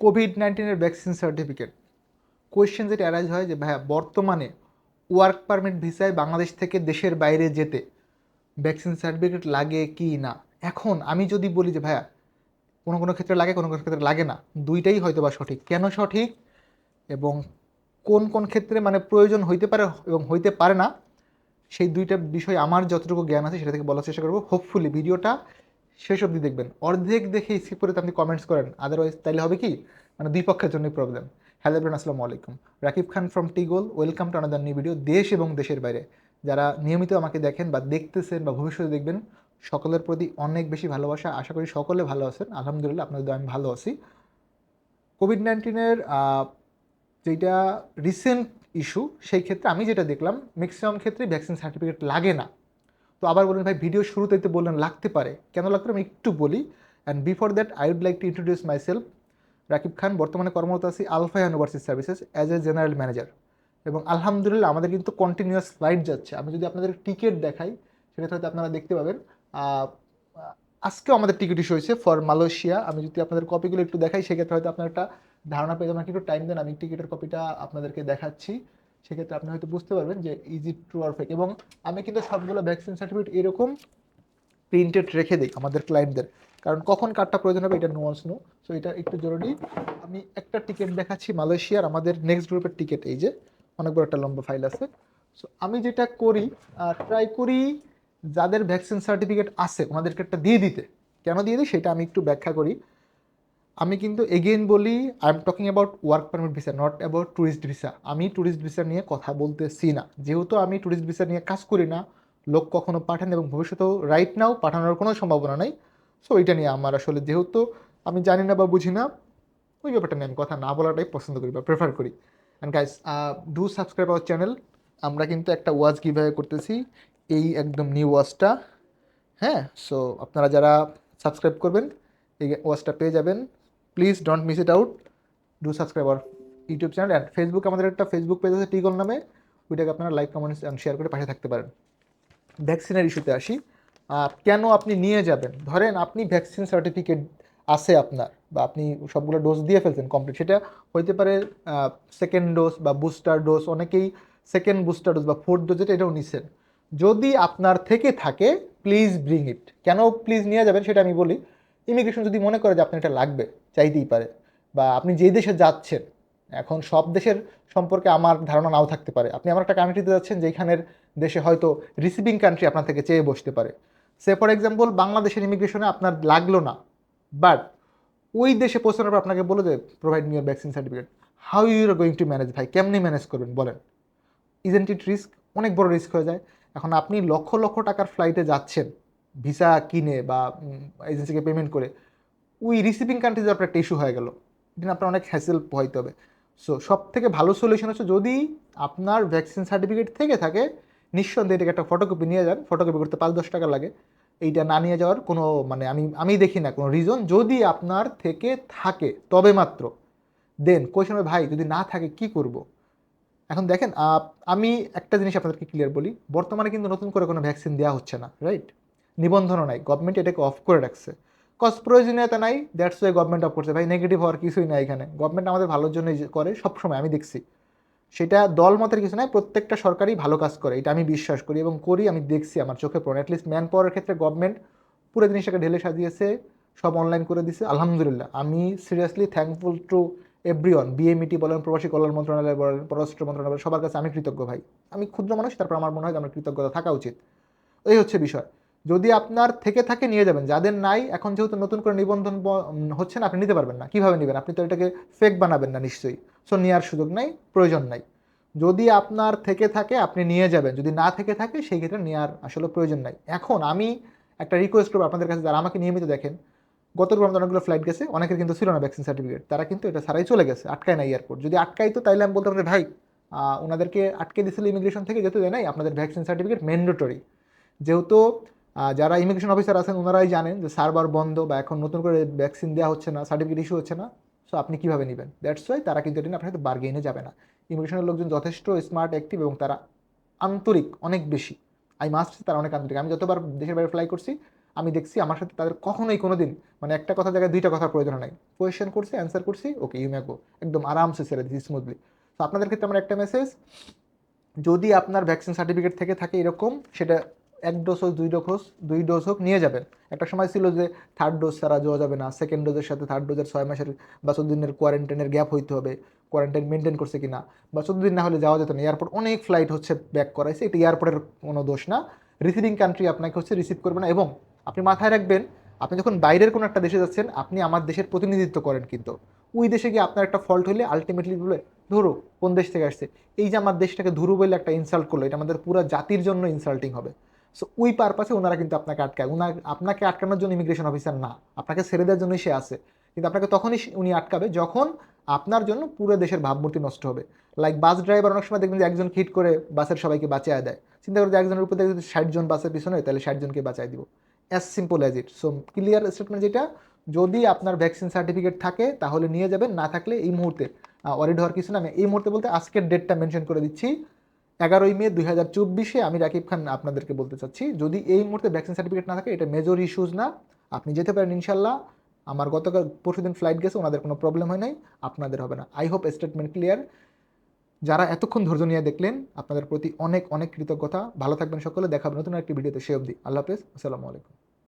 Covid নাইন্টিনের vaccine certificate question যেটা arise হয় যে, ভাইয়া, বর্তমানে ওয়ার্ক পারমিট ভিসায় বাংলাদেশ থেকে দেশের বাইরে যেতে ভ্যাকসিন সার্টিফিকেট লাগে কি না? এখন আমি যদি বলি যে, ভাইয়া, কোনো কোনো ক্ষেত্রে লাগে, কোনো কোনো ক্ষেত্রে লাগে না, দুইটাই হয়তো বা সঠিক। কেন সঠিক? এবং কোন কোন ক্ষেত্রে মানে প্রয়োজন হইতে পারে এবং হইতে পারে না, সেই দুইটা বিষয় আমার যতটুকু জ্ঞান আছে সেটা থেকে বলার চেষ্টা করব। হোপফুলি ভিডিওটা শেষ অবধি দেখবেন। অর্ধেক দেখে স্কিপ করে আপনি কমেন্টস করেন। আদারওয়াইজ তাইলে হবে কি? মানে দুই পক্ষের জন্যই প্রবলেম হ্যালো এভরিওয়ান আসসালামু আলাইকুম। Rakib Khan from টিগোল welcome to another new video দেশ এবং দেশের বাইরে। যারা নিয়মিত আমাকে দেখেন বা দেখতেছেন বা ভবিষ্যতে দেখবেন, সকলের প্রতি অনেক বেশি ভালোবাসা। আশা করি সকলে ভালো আছেন। আলহামদুলিল্লাহ, আপনাদের আমি ভালো আছি। কোভিড নাইন্টিনের যেটা রিসেন্ট ইস্যু সেই ক্ষেত্রে আমি যেটা দেখলাম ম্যাক্সিমাম ক্ষেত্রে ভ্যাকসিন সার্টিফিকেট লাগে না। তো আবার বলুন ভাই ভিডিও শুরুতে তো বললেন লাগতে পারে। কেন লাগতে আমি একটু বলি। And before that I would like to introduce myself Rakib Khan, বর্তমানে কর্মরত আছি Alpha University Services as a general manager এবং আলহামদুলিল্লাহ, আমাদের কিন্তু কন্টিনিউয়াস ফ্লাইট যাচ্ছে। আমি যদি আপনাদের টিকিট দেখাই সেক্ষেত্রে হয়তো আপনারা দেখতে পাবেন। আজকেও আমাদের টিকিট ইস্যু হয়েছে ফর মালয়েশিয়া আমি যদি আপনাদের কপিগুলো একটু দেখাই, সেক্ষেত্রে হয়তো আপনার একটা ধারণা পেয়ে যাবেন। একটু টাইম দেন, আমি টিকিটের কপিটা আপনাদেরকে দেখাচ্ছি। সেক্ষেত্রে আপনি হয়তো বুঝতে পারবেন যে ইজি ট্রু আর ফেক এবং আমি কিন্তু সবগুলো ভ্যাকসিন সার্টিফিকেট এরকম প্রিন্টেড রেখে দিই আমাদের ক্লায়েন্টদের কারণ কখন কার্ডটা প্রয়োজন হবে এটা নোয়ান্স নো সো এটা একটু জরুরি। আমি একটা টিকিট দেখাচ্ছি মালয়েশিয়ার আমাদের নেক্সট গ্রুপের টিকিট এই যে অনেক বড় একটা লম্বা ফাইল আছে। সো আমি যেটা করি ট্রাই করি যাদের ভ্যাকসিন সার্টিফিকেট আছে, ওনাদেরকে একটা দিয়ে দিতে। কেন দিয়ে দিই? সেটা আমি একটু ব্যাখ্যা করি। আমি কিন্তু এগেইন বলি I am talking about work permit visa not about tourist visa আমি ট্যুরিস্ট ভিসা নিয়ে কথা বলতেছি না। যেহেতু আমি ট্যুরিস্ট ভিসা নিয়ে কাজ করি না, লোক কখনো পাঠান এবং ভবিষ্যতেও রাইট নাও পাঠানোর কোনো সম্ভাবনা নাই। সো ওইটা নিয়ে আমার আসলে যেহেতু আমি জানি না বা বুঝি না, ওই ব্যাপারটা নিয়ে আমি কথা না বলাটাই পছন্দ করি বা প্রেফার করি। And guys do subscribe our channel আমরা কিন্তু একটা ওয়াচ গিভওয়ে করতেছি, এই একদম নিউ ওয়াচটা হ্যাঁ সো আপনারা যারা সাবস্ক্রাইব করবেন, এই ওয়াচটা পেয়ে যাবেন। Please don't miss it out do subscribe our YouTube channel and Facebook আমাদের একটা ফেসবুক পেজ আছে টিগল নামে। ওইটাকে আপনারা লাইক কমেন্টস অ্যান্ড শেয়ার করে পাশে থাকতে পারেন। ভ্যাকসিনের ইস্যুতে আসি। কেন আপনি নিয়ে যাবেন? ধরেন আপনি ভ্যাকসিন সার্টিফিকেট আছে আপনার বা আপনি সবগুলো ডোজ দিয়ে ফেলছেন কমপ্লিট সেটা হইতে পারে সেকেন্ড ডোজ বা বুস্টার ডোজ অনেকেই সেকেন্ড বুস্টার ডোজ বা ফোর্থ ডোজ এটাও নিচ্ছেন। যদি আপনার থেকে থাকে প্লিজ ব্রিং ইট কেন প্লিজ নিয়ে যাবেন সেটা আমি বলি। ইমিগ্রেশন যদি মনে করে যে আপনার এটা লাগবে, চাইতেই পারে। বা আপনি যেই দেশে যাচ্ছেন, এখন সব দেশের সম্পর্কে আমার ধারণা নাও থাকতে পারে। আপনি আমার একটা কান্ট্রিতে যাচ্ছেন যেখানের দেশে হয়তো রিসিভিং কান্ট্রি আপনার থেকে চেয়ে বসতে পারে। সে ফর এক্সাম্পল বাংলাদেশের ইমিগ্রেশনে আপনার লাগল না বাট ওই দেশে পৌঁছানোর পর আপনাকে বলে যে provide me your vaccine certificate how you are going to manage ভাই? কেমনি ম্যানেজ করবেন? বলেন। ইজেন্ট ইট রিস্ক অনেক বড় রিস্ক হয়ে যায়। এখন আপনি লক্ষ লক্ষ টাকার ফ্লাইটে যাচ্ছেন ভিসা কিনে বা এজেন্সিকে পেমেন্ট করে, ওই রিসিভিং কান্ট্রিতে আপনার একটা ইস্যু হয়ে গেল। এটা আপনার অনেক হ্যাসেল পোহাইতে হবে। সো সব থেকে ভালো সলিউশন হচ্ছে যদি আপনার ভ্যাকসিন সার্টিফিকেট থেকে থাকে, নিঃসন্দেহে এটাকে একটা ফটোকপি নিয়ে যান। ফটোকপি করতে পাঁচ, দশ টাকা লাগে। এইটা না নিয়ে যাওয়ার কোনো মানে আমি আমি দেখি না, কোনো রিজন যদি আপনার থেকে থাকে, তবে মাত্র দেন কোয়েশন ভাই, যদি না থাকে, কি করব? এখন দেখেন আমি একটা জিনিস আপনাদেরকে ক্লিয়ার বলি। বর্তমানে কিন্তু নতুন করে কোনো ভ্যাকসিন দেওয়া হচ্ছে না রাইট নিবন্ধনও নাই গভর্নমেন্ট এটাকে অফ করে রাখছে। কজ প্রয়োজনীয়তা নাই দ্যাটস ওয়াই গভর্নমেন্ট অফ করছে। ভাই নেগেটিভ হওয়ার কিছুই নাই এখানে। গভর্নমেন্ট আমাদের ভালোর জন্যই করে, সবসময় আমি দেখছি। সেটা দল মতের কিছু নাই, প্রত্যেকটা সরকারই ভালো কাজ করে, এটা আমি বিশ্বাস করি এবং করি, আমি দেখছি আমার চোখে পড়ে। অ্যাটলিস্ট ম্যান পাওয়ারের ক্ষেত্রে গভর্নমেন্ট পুরো জিনিসটাকে ঢেলে সাজিয়েছে, সব অনলাইন করে দিছে। আলহামদুলিল্লাহ, আমি seriously thankful to everyone BMET বলেন, প্রবাসী কল্যাণ মন্ত্রণালয় বলেন, পররাষ্ট্র মন্ত্রণালয়, সবার কাছে আমি কৃতজ্ঞ ভাই। আমি ক্ষুদ্র মানুষ, তারপর আমার মনে হয় আমার কৃতজ্ঞতা থাকা উচিত। এই হচ্ছে বিষয়। যদি আপনার থেকে থাকে নিয়ে যাবেন, যাদের নাই, এখন যেহেতু নতুন করে নিবন্ধন হচ্ছে না, আপনি নিতে পারবেন না। কীভাবে নেবেন? আপনি তো এটাকে ফেক বানাবেন না নিশ্চয়ই। সো নেওয়ার সুযোগ নাই, প্রয়োজন নাই। যদি আপনার থেকে থাকে, আপনি নিয়ে যাবেন। যদি না থেকে থাকে, সেই ক্ষেত্রে নেওয়ার আসলে প্রয়োজন নাই। এখন আমি একটা রিকোয়েস্ট করব আপনাদের কাছে, যারা আমাকে নিয়মিত দেখেন। গত রমজান অনেকগুলো ফ্লাইট গেছে, অনেকের কিন্তু ছিল না ভ্যাকসিন সার্টিফিকেট তারা কিন্তু এটা সারাই চলে গেছে, আটকায় না এয়ারপোর্ট যদি আটকাইতো তাইলে আমি বলতাম যে ভাই ওনাদেরকে আটকে দিয়েছিল ইমিগ্রেশন থেকে যেতে দেয় নাই, আপনাদের ভ্যাকসিন সার্টিফিকেট ম্যান্ডেটরি যেহেতু যারা ইমিগ্রেশন অফিসার আছেন, ওনারাই জানেন যে সার্ভার বন্ধ বা এখন নতুন করে ভ্যাকসিন দেওয়া হচ্ছে না সার্টিফিকেট ইস্যু হচ্ছে না সো আপনি কীভাবে নেবেন? দ্যাটস ওয়াই তারা কিন্তু এটা নিয়ে আপনার সাথে যাবে না। ইমিগ্রেশনের লোকজন যথেষ্ট স্মার্ট অ্যাক্টিভ এবং তারা আন্তরিক, অনেক বেশি। আই মাস্ট তারা অনেক আন্তরিক। আমি যতবার দেশের বাইরে ফ্লাই করছি, আমি দেখছি আমার সাথে তাদের কখনোই কোনো দিন মানে একটা কথা জায়গায় দুইটা কথার প্রয়োজন নাই। কোয়েশ্চেন করছি অ্যান্সার করছি ওকে ইউ ম্যাগো একদম আরামসে ছেড়ে দিচ্ছি স্মুথলি তো আপনাদের ক্ষেত্রে আমার একটা মেসেজ যদি আপনার ভ্যাকসিন সার্টিফিকেট থেকে থাকে এরকম, সেটা এক ডোজ হোক, দুই ডোজ দুই ডোজ হোক, নিয়ে যাবেন। একটা সময় ছিল যে থার্ড ডোজ ছাড়া যাওয়া যাবে না। সেকেন্ড ডোজের সাথে থার্ড ডোজের ছয় মাসের বা চোদ্দ দিনের কোয়ারেন্টাইনের গ্যাপ হইতে হবে। কোয়ারেন্টাইন মেনটেন করছে কিনা বা চোদ্দ দিন না হলে যাওয়া যেত না। এয়ারপোর্ট অনেক ফ্লাইট হচ্ছে ব্যাক করাইছে। এটা এয়ারপোর্টের কোনো দোষ না। রিসিভিং কান্ট্রি আপনাকে হচ্ছে রিসিভ করবে না এবং আপনি মাথায় রাখবেন, আপনি যখন বাইরের কোনো একটা দেশে যাচ্ছেন, আপনি আমার দেশের প্রতিনিধিত্ব করেন কিন্তু। ওই দেশে গিয়ে আপনার একটা ফল্ট হলে আলটিমেটলি বলে, ধরো, কোন দেশ থেকে আসছে? এই যে আমার দেশটাকে ধরু বলে একটা ইনসাল্ট করল, এটা আমাদের পুরো জাতির জন্য ইনসাল্টিং হবে। সো ওই পারপাসে ওনারা কিন্তু আপনাকে আটকায়। ওনার আপনাকে আটকানোর জন্য ইমিগ্রেশন অফিসার না। আপনাকে ছেড়ে দেওয়ার জন্যই সে আসে কিন্তু আপনাকে তখনই উনি আটকাবে যখন আপনার জন্য পুরো দেশের ভাবমূর্তি নষ্ট হবে। লাইক বাস ড্রাইভার অনেক সময় দেখবেন যে একজন হিট করে বাসের সবাইকে বাঁচিয়ে দেয়। চিন্তা করে যে একজনের উপর দেখবে ষাট জন বাসের পিছনে তাহলে ষাট জনকে বাঁচায় দিব। As simple as it so clear statement যেটা, যদি আপনার ভ্যাকসিন সার্টিফিকেট থাকে, তাহলে নিয়ে যাবেন। না থাকলে এই মুহূর্তে অরিড হওয়ার কিছু না। আমি এই মুহূর্তে বলতে আজকের ডেটটা মেনশন করে দিচ্ছি। এগারোই মে দুই হাজার চব্বিশে আমি রাকিব খান আপনাদেরকে বলতে চাচ্ছি, যদি এই মুহূর্তে ভ্যাকসিন সার্টিফিকেট না থাকে, এটা মেজর ইস্যুজ না। আপনি যেতে পারেন ইনশাল্লাহ আমার গতকাল পরশুদিন ফ্লাইট গেছে, ওনাদের কোনো প্রবলেম হয় নাই, আপনাদের হবে না। আই হোপ স্টেটমেন্ট ক্লিয়ার যারা এতক্ষণ ধৈর্য নিয়ে দেখলেন, আপনাদের প্রতি অনেক অনেক কৃতজ্ঞতা। ভালো থাকবেন সকলে দেখাবেন নতুন একটি ভিডিওতে। সে অবধি, আল্লাহ হাফেজ। আসসালামু আলাইকুম।